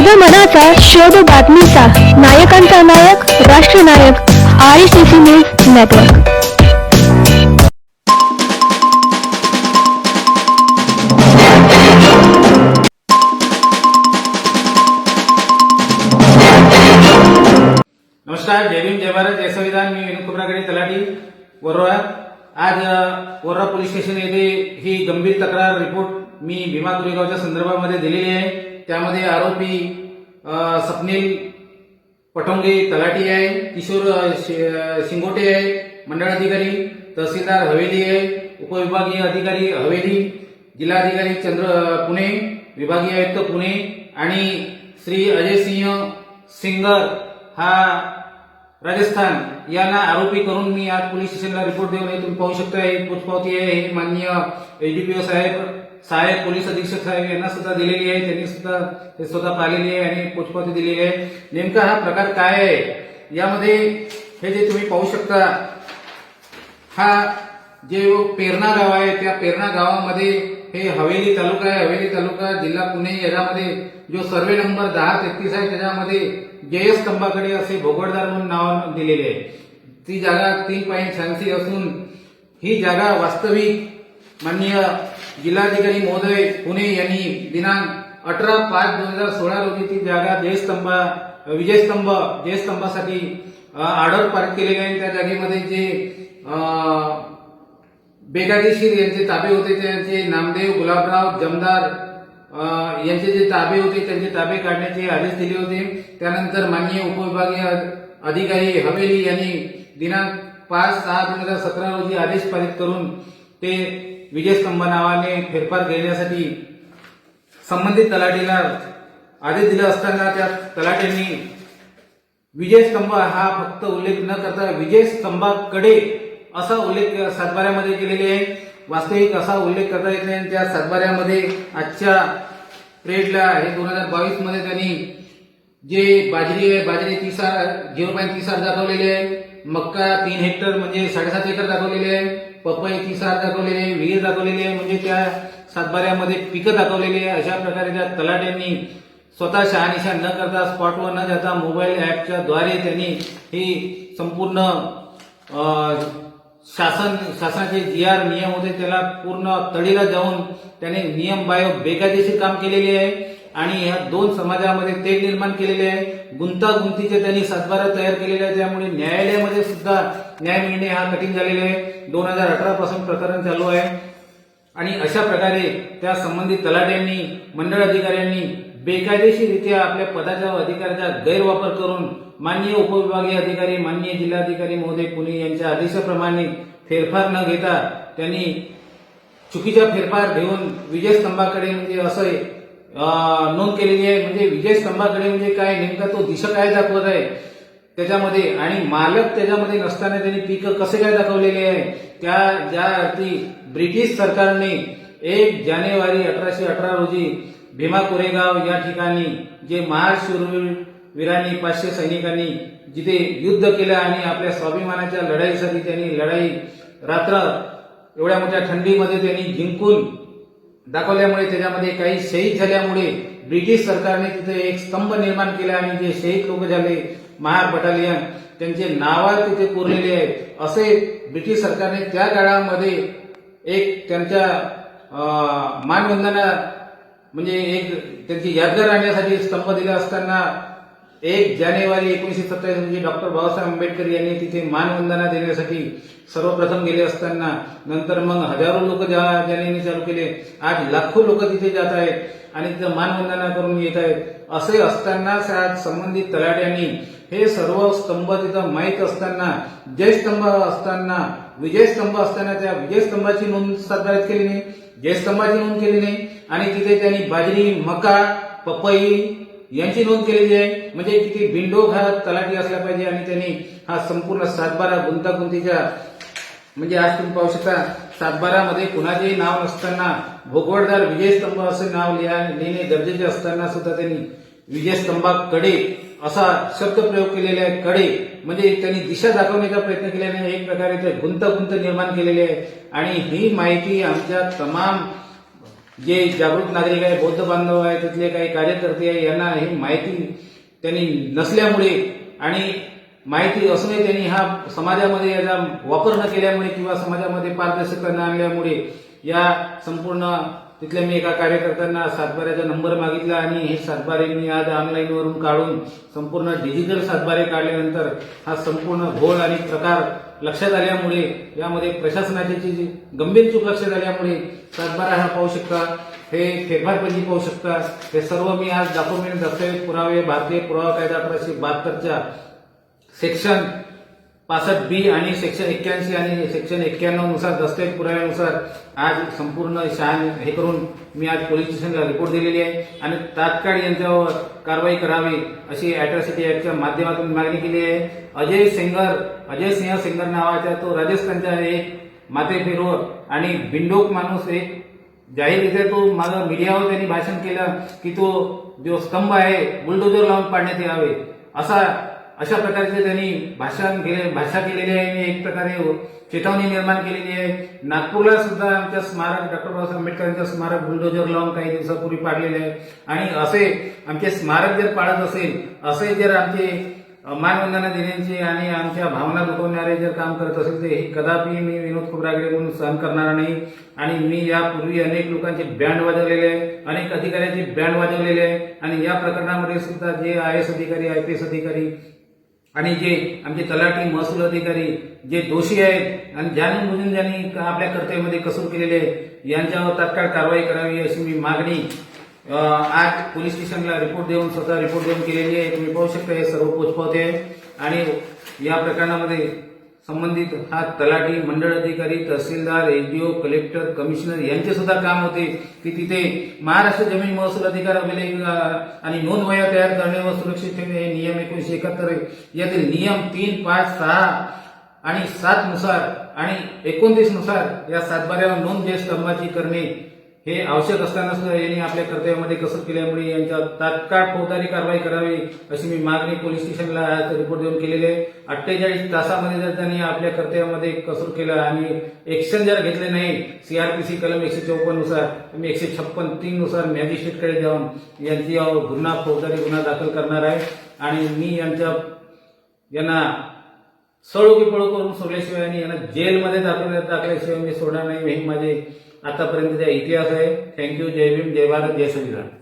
कायदा मनाचा शोध बातमीचा नायकांचा नायक राष्ट्रनायक I C C news network. नमस्कार जय भीम जय भारत जय संविधान. मी विनोद कुबरागडे तलाठी वरोरा आज वरोरा पोलीस स्टेशन येथे ही गंभीर तक्रार रिपोर्ट मी भीमा कोरेगावच्या संदर्भामध्ये दिलेली आहे. त्यामध्ये आरोपी स्वप्नील पटोंगे तलाटी आहे किशोर शि- शिंगोटे आहे मंडळ अधिकारी तहसीलदार हवेली आहे उपविभागीय अधिकारी हवेली जिल्हाधिकारी चंद्र पुणे विभागीय आयुक्त पुणे आणि श्री अजय सिंह सिंगर हा राजस्थान यांना आरोपी करून मी आज पोलीस स्टेशनला रिपोर्ट देऊन हे तुम्ही पाहू शकता ही पोचपावती आहे हे माननीय ओ साहेब. सहाय्यक पोलीस अधीक्षक साहेब यांना सुद्धा दिलेली आहे. त्यांनी सुद्धा हे स्वतः पाहिलेली आहे आणि पोचपावती दिलेली आहे. नेमका हा प्रकार काय आहे? यामध्ये हे जे तुम्ही पाहू शकता हा जे पेरणा गाव आहे त्या पेरणा गावामध्ये हे हवेली तालुका आहे. हवेली तालुका जिल्हा पुणे याच्यामध्ये जो सर्वे नंबर दहा तेहतीस आहे त्याच्यामध्ये जयस स्तंभाकडे असे भोगडदार म्हणून नाव दिलेले आहे. ती जागा तीन पॉईंट शहाऐंशी असून ही जागा वास्तविक माननीय जिल्हाधिकारी महोदय पुणे यांनी दिनांक अठरा पाच दोन हजार सोळा रोजी ती जागा जयस्तंभ विजयस्तंभ जयस्तंभासाठी ऑर्डर पार्क केलेली आहे त्या जागेमध्ये जे बेकायदेशीर यांचे ताबे होते त्यांचे नामदेव गुलाबराव जमदार यांचे जे ताबे होते त्यांचे ताबे काढण्याचे आदेश दिले होते. त्यानंतर माननीय उपविभागीय अधिकारी हवेली यांनी दिनांक पाच सहा दोन हजार सतरा रोजी आदेश पारित करून ते विजयस्तंभ नावाने फेरफार घेण्यासाठी संबंधित तलाठीला आदेश दिला असताना त्या तलाट्यांनी विजयस्तंभ हा फक्त उल्लेख न करता विजयस्तंभाकडे असा उल्लेख सातबाऱ्यामध्ये केलेले आहे. वास्तविक असा उल्लेख करता येत नाही आणि त्या सातबाऱ्यामध्ये आजच्या ट्रेडला हे दोन हजार बावीसमध्ये त्यांनी जे बाजरी आहे बाजरी तीस झिरो पॉईंट तीस दाखवलेली आहे. मक्का तीन हेक्टर म्हणजे साडेसात एकर दाखवलेले आहे. पपई तीस दाखवलेली दाखवलेले आहे विहीर दाखवलेली आहे म्हणजे त्या सातबाऱ्यामध्ये पिकं दाखवलेली आहे. अशा प्रकारे त्या तलाट्यांनी स्वतः शहानिशा न करता स्पॉटवर न जाता मोबाईल ॲपच्या द्वारे त्यांनी ही संपूर्ण शासन शासनाचे जी आर नियम होते त्याला पूर्ण तडीला जाऊन त्याने नियम बायो बेकायदेशीर काम केलेले आहे. आणि ह्या दोन समाजामध्ये ते निर्माण केलेले आहे. गुंतागुंतीचे त्यांनी सातबारा तयार केलेले आहे त्यामुळे न्यायालयामध्ये सुद्धा न्याय मिळणे हा कठीण झालेला आहे. दोन हजार अठरा पासून प्रकरण चालू आहे. आणि अशा प्रकारे त्या संबंधित तलाट्यांनी मंडळ अधिकाऱ्यांनी बेकायदेशीररित्या आपल्या पदाच्या अधिकाराचा गैरवापर करून माननीय उपविभागीय अधिकारी माननीय जिल्हाधिकारी महोदय पुणे यांच्या आदेशाप्रमाणे फेरफार न घेता त्यांनी चुकीचा फेरफार घेऊन विजयस्तंभाकडे म्हणजे असं नोंद केलेली आहे. म्हणजे विजयस्तंभाकडे म्हणजे काय नेमका तो दिशा काय दाखवत आहे त्याच्यामध्ये? आणि मालक त्याच्यामध्ये नसताना त्यांनी पीक कसे काय दाखवलेले आहे? त्या ज्या अर्थी ब्रिटिश सरकारने एक जानेवारी अठराशे अठरा रोजी भीमा कोरेगाव या ठिकाणी जे महाशूरवीरांनी पाचशे सैनिकांनी जिथे युद्ध केलं आणि आपल्या स्वाभिमानाच्या लढाईसाठी त्यांनी लढाई रात्र एवढ्या मोठ्या थंडीमध्ये त्यांनी जिंकून दाखवल्यामुळे त्याच्यामध्ये काही शहीद झाल्यामुळे ब्रिटिश सरकारने तिथे एक स्तंभ निर्माण केला आणि जे शहीद लोक झाले महार बटालियन त्यांचे नावार तिथे कोरलेले आहेत. असे ब्रिटिश सरकारने त्या काळामध्ये एक त्यांच्या मानवंदना म्हणजे एक त्यांची यादगार राहण्यासाठी स्तंभ दिला असताना एक जानेवारी एकोणीशे सत्तावीस म्हणजे डॉक्टर बाबासाहेब आंबेडकर यांनी तिथे मानवंदना देण्यासाठी सर्वप्रथम गेले असताना नंतर मग हजारो लोक ज्याने चालू केले आज लाखो लोक तिथे जात आहेत आणि तिथं मानवंदना करून येत आहेत. असे असताना आज संबंधित तलाट्यांनी हे सर्व स्तंभ तिथं माहीत असताना जयस्तंभ असताना विजयस्तंभ असताना त्या विजयस्तंभाची नोंद सादर केली नाही. जयस्तंभाची नोंद केली नाही. आणि तिथे त्यांनी बाजरी मका पपई यांची नोंद केलेली आहे. म्हणजे किती बिंडोक हा तलाठी असला पाहिजे आणि त्यांनी हा संपूर्ण सातबारा गुंतागुंतीच्या म्हणजे आज तुम्ही पाहू शकता सातबारामध्ये कुणाचेही नाव नसताना भोगवडदार विजयस्तंभ असं नाव लिहा लिहिणे गरजेचे असताना सुद्धा त्यांनी विजयस्तंभाकडे असा शब्द प्रयोग केलेला आहे. कडे म्हणजे त्यांनी दिशा दाखवण्याचा प्रयत्न केल्याने एक प्रकारे ते गुंतगुंत निर्माण केलेली आहे. आणि ही माहिती आमच्या तमाम जे जागृत नागरिक आहे बौद्ध बांधव आहे तिथले काही कार्यकर्ते आहे यांना ही माहिती त्यांनी नसल्यामुळे आणि माहिती असूनही त्यांनी हा समाजामध्ये याचा वापर न केल्यामुळे किंवा समाजामध्ये पारदर्शकता न आणल्यामुळे या संपूर्ण तिथल्या मी एका कार्यकर्त्यांना सातबाऱ्याचा नंबर मागितला आणि हे सातबारे मी आज ऑनलाईनवरून काढून संपूर्ण डिजिटल सातबारे काढल्यानंतर हा संपूर्ण घोळ आणि प्रकार लक्षात आल्यामुळे यामध्ये प्रशासनाची जी गंभीर चूक लक्षात आल्यामुळे सातबारा हा पाहू शकता हे फेरफारपंजी पाहू शकता. हे सर्व मी आज डॉक्युमेंट दस्तऐवज पुरावे भारतीय पुरावा कायदा अठराशे बहात्तरच्या सेक्शन पासष्ट बी आणि सेक्शन एक्क्याऐंशी आणि सेक्शन एक्क्याण्णवनुसार दस्तऐवज पुराव्यानुसार आज संपूर्ण शहाण हे करून मी आज पोलीस स्टेशनला रिपोर्ट दिलेली आहे आणि तात्काळ यांच्यावर कारवाई करावी अशी अॅट्रॉसिटी ऍक्टच्या माध्यमातून मागणी केली आहे. अजय सेंगर अजय सिंह सेंगर नावाचा तो राजस्थानचा एक माते फिरवर आणि बिंडोक माणूस एक जाहीररित्या तो माझं मीडियावर त्यांनी भाषण केलं की तो जो स्तंभ आहे बुलडोजर लावून पाडण्यात यावे. असा अशा प्रकारचे त्यांनी भाषण केले भाषा केलेली आहे आणि एक प्रकारे चेतावणी निर्माण केलेली आहे. नागपूरला सुद्धा आमच्या स्मारक डॉक्टर बाबासाहेब आंबेडकरांचं स्मारक बुलडोजर लावून काही दिवसापूर्वी पाडलेले आहे. आणि असे आमचे स्मारक जर पाळत असेल असे जर आमचे मानवंदना देण्याचे आणि आमच्या भावना दुखवणारे जर काम करत असेल ते हे कदापि मी विनोद खोबरागडे म्हणून सहन करणार नाही. आणि मी यापूर्वी अनेक लोकांचे बँड वाजवलेले आहे अनेक अधिकाऱ्यांचे बँड वाजवलेले आहे. आणि या प्रकरणामध्ये सुद्धा जे आय एस अधिकारी आय पी एस अधिकारी आणि जे आमचे तलाठी महसूल अधिकारी जे दोषी आहेत आणि ज्यांनी बुजून ज्यांनी आपल्या कर्तव्यामध्ये कसूर केलेले आहे यांच्यावर तात्काळ कारवाई करावी अशी मी मागणी आज पोलीस स्टेशनला रिपोर्ट देऊन स्वतः रिपोर्ट देऊन केलेली आहे. तुम्ही पाहू शकता हे सर्व पोचपावते आहे. आणि या प्रकरणामध्ये संबंधित हा तलाठी मंडळ अधिकारी तहसीलदार एसडीओ कलेक्टर कमिशनर यांचे सुद्धा काम होते की तिथे महाराष्ट्र जमीन महसूल अधिकार आणि नोंद वया तयार करणे व सुरक्षित ठेवणे हे नियम एकोणीशे एकाहत्तर यातील नियम तीन पाच सहा आणि सात नुसार आणि एकोणतीसनुसार या सातबाऱ्यावर नोंद स्तंभाची करणे हे आवश्यक असताना सुद्धा यांनी आपल्या कर्तव्यामध्ये कसर केल्यामुळे यांच्यावर तात्काळ फौजदारी कारवाई करावी अशी मी मागणी पोलीस स्टेशनला रिपोर्ट देऊन केलेली आहे. अठ्ठेचाळीस तासामध्ये जर त्यांनी आपल्या कर्तव्यामध्ये कसूर केला आणि एक्शन जर घेतले नाही सीआरपीसी कलम एकशे चौपन्ननुसार मी एकशे छप्पन तीननुसार मॅजिस्ट्रेटकडे जाऊन यांची गुन्हा फौजदारी गुन्हा दाखल करणार आहे. आणि मी यांच्या यांना सळू की पळू करून सोडल्याशिवाय आणि यांना जेलमध्ये दाखल दाखल्याशिवाय मी सोडणार नाही. हे माझे आतापर्यंतचा इतिहास आहे. थँक्यू जय भीम. जय भारत. जय संविधान.